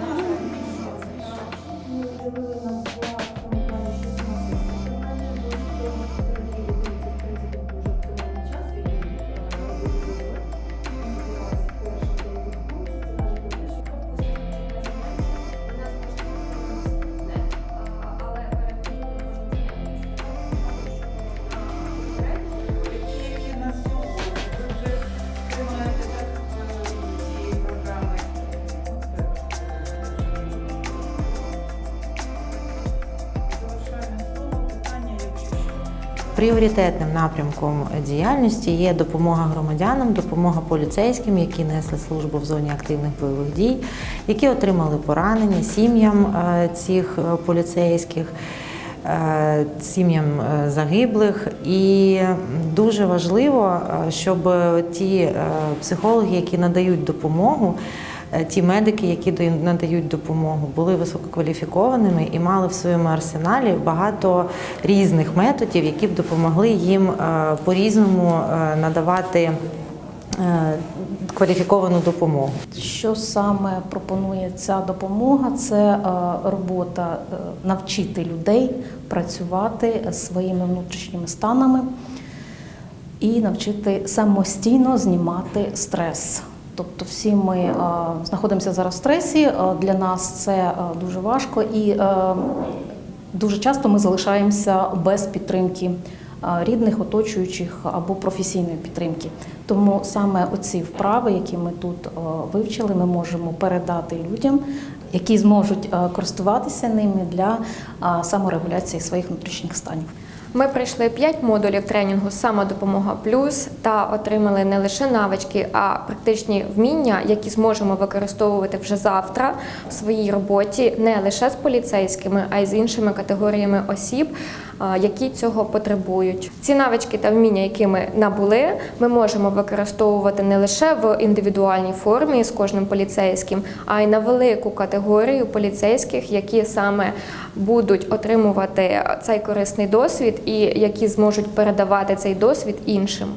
Thank you. Пріоритетним напрямком діяльності є допомога громадянам, допомога поліцейським, які несли службу в зоні активних бойових дій, які отримали поранення, сім'ям е, цих е, поліцейських. е, Сім'ям загиблих, і дуже важливо, щоб ті психологи, які надають допомогу, ті медики, які даю- надають допомогу, були висококваліфікованими і мали в своєму арсеналі багато різних методів, які б допомогли їм е, по-різному е, надавати е, кваліфіковану допомогу. Що саме пропонує ця допомога? Це е, робота е, навчити людей працювати своїми внутрішніми станами і навчити самостійно знімати стрес. Тобто, всі ми е, знаходимося зараз в стресі. е, Для нас це е, дуже важко, і е, дуже часто ми залишаємося без підтримки е, рідних, оточуючих або професійної підтримки. Тому саме оці вправи, які ми тут е, вивчили, ми можемо передати людям, які зможуть е, користуватися ними для е, саморегуляції своїх внутрішніх станів. Ми пройшли 5 модулів тренінгу Самодопомога плюс та отримали не лише навички, а практичні вміння, які зможемо використовувати вже завтра в своїй роботі не лише з поліцейськими, а й з іншими категоріями осіб, які цього потребують. Ці навички та вміння, які ми набули, ми можемо використовувати не лише в індивідуальній формі з кожним поліцейським, а й на велику категорію поліцейських, які саме будуть отримувати цей корисний досвід і які зможуть передавати цей досвід іншим.